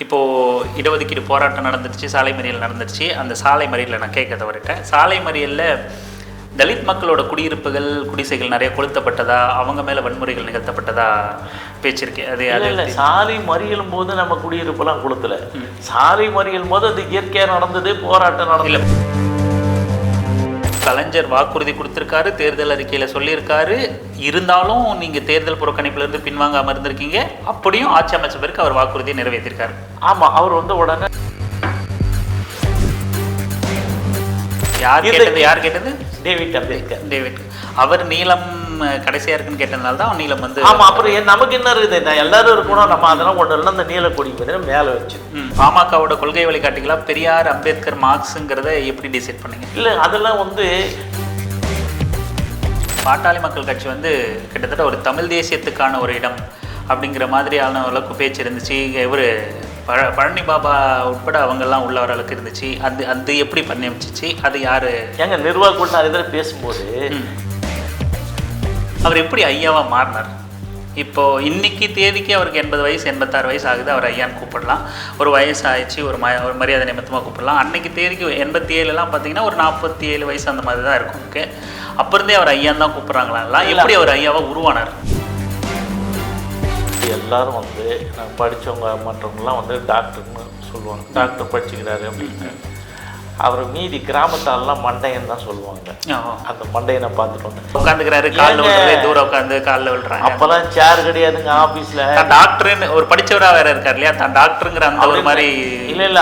இப்போது இடஒதுக்கீடு போராட்டம் நடந்துருச்சு சாலை மறியல் நடந்துருச்சு. அந்த சாலை மறியலில் நான் கேட்க தவறிட்டேன். சாலை மறியலில் தலித் மக்களோட குடியிருப்புகள் குடிசைகள் நிறைய கொளுத்தப்பட்டதா? அவங்க மேலே வன்முறைகள் நிகழ்த்தப்பட்டதா? பேச்சிருக்கேன். அது இல்ல அது இல்ல. சாலை மறியலும் போது நம்ம குடியிருப்பெல்லாம் கொடுத்துல சாலை மறியலும் போது அது இயற்கையா நடந்தது போராட்டம் நடந்தது. கலைஞர் வாக்குறுதி கொடுத்துருக்காரு தேர்தல் அறிக்கையில் சொல்லியிருக்காரு. இருந்தாலும் நீங்கள் தேர்தல் புறக்கணிப்புலேருந்து பின்வாங்காம இருந்திருக்கீங்க. அப்படியும் ஆட்சி அமைச்ச பிறகு அவர் வாக்குறுதியை நிறைவேற்றிருக்காரு. ஆமா அவர் வந்து உடனே யார் கேட்டது யார் கேட்டது? டேவிட் அம்பேத்கர். டேவிட் அவர் நீளம் கடைசியா இருக்குன்னு கேட்டதுனால தான் நீளம் வந்து ஆமா அப்புறம் நமக்கு என்ன இருக்குது? நான் எல்லாரும் இருக்கணும் நம்ம அதெல்லாம் ஒண்ணு இல்லை அந்த நீலக்கொடி பார்த்தீங்கன்னா மேல வச்சு. பாமகவோட கொள்கை வழிகாட்டிகளா பெரியார் அம்பேத்கர் மார்க்ஸுங்கிறத எப்படி டிசைட் பண்ணீங்க? இல்ல அதெல்லாம் வந்து பாட்டாளி மக்கள் கட்சி வந்து கிட்டத்தட்ட ஒரு தமிழ் தேசியத்துக்கான ஒரு இடம் அப்படிங்கிற மாதிரியான அளவுக்கு பேச்சு இருந்துச்சு. இவர் பழ பழனி பாபா உட்பட அவங்கெல்லாம் உள்ள வர அளவுக்கு இருந்துச்சு. அது அது எப்படி பண்ணி அமைச்சிச்சு அது யாரு? எங்க நிர்வாக கூட தடவை பேசும்போது. அவர் எப்படி ஐயாவா மாறினார்? இப்போ இன்னைக்கு தேதிக்கு அவருக்கு எண்பது வயசு எண்பத்தாறு வயசு ஆகுது. அவர் ஐயான்னு கூப்பிடலாம். ஒரு வயசு ஆயிடுச்சு ஒரு ம ஒரு மரியாதை நிமித்தமாக கூப்பிடலாம். அன்னைக்கு தேதிக்கு எண்பத்தி ஏழுலாம் பார்த்தீங்கன்னா ஒரு நாற்பத்தி ஏழு வயசு அந்த மாதிரி தான் இருக்கும். ஓகே? அப்போ இருந்தே அவர் ஐயான்னு தான் கூப்பிட்றாங்களா எப்படி அவர் ஐயாவா உருவானார்? எல்லாரும் வந்து நான் படிச்சவங்க மற்றவங்கலாம் வந்து டாக்டர்னு சொல்லுவாங்க. டாக்டர் படிச்சுக்கிறாரு அப்படின்னு. அவர் மீதி கிராமத்தாலெல்லாம் மண்டையன் தான் சொல்லுவாங்க. அந்த மண்டையனை பார்த்துட்டு வந்தேன் உட்காந்துக்கிறாரு காலில்? விழுறது தூரம் உட்காந்து காலில் விழுறாங்க. அப்போல்லாம் சேர் கிடையாதுங்க ஆஃபீஸில் தான் டாக்டர்னு ஒரு படிச்சவரா வேற இருக்கார் இல்லையா? தான் டாக்டருங்கிற அந்த ஒரு மாதிரி இல்ல இல்ல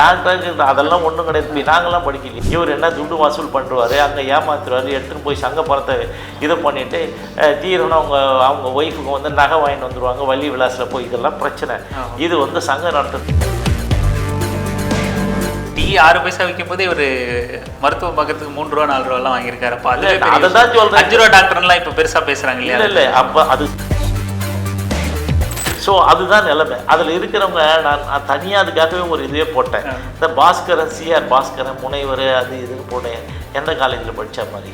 டாக்டருக்கு அதெல்லாம் ஒண்ணும் கிடையாது. நாங்கெல்லாம் படிக்கல. இவர் என்ன துட்டு வசூல் பண்ணுவாரு அங்க ஏமாத்துறாரு எடுத்துன்னு போய் சங்க பணத்தை இது பண்ணிட்டு தீரணும் அவங்க அவங்க ஒய்ஃபுக்கு வந்து நகை வாங்கிட்டு வந்துருவாங்க வள்ளி விலாசில் போய் இதெல்லாம் பிரச்சனை. இது வந்து சங்கம் நடத்துறது. ஆறு பைசா விற்கும் போதே ஒரு மருத்துவம் பார்க்கறதுக்கு மூணு ரூபா நாலு ரூபாலாம் வாங்கியிருக்காரு. அப்ப அதைதான் விஷயம். சொல்றேன். அஞ்சு ரூபா டாக்டர்லாம் இப்ப பெருசா பேசுறாங்க இல்ல இல்லையா? இல்ல அப்ப அது ஸோ அதுதான் நிலைமை. அதில் இருக்கிறவங்க நான் நான் தனியாக அதுக்காகவே ஒரு இதுவே போட்டேன். இந்த பாஸ்கரன் சிஆர் பாஸ்கரன் முனைவர் அது இதுன்னு போட்டேன் எந்த காலேஜில் படிச்ச மாதிரி.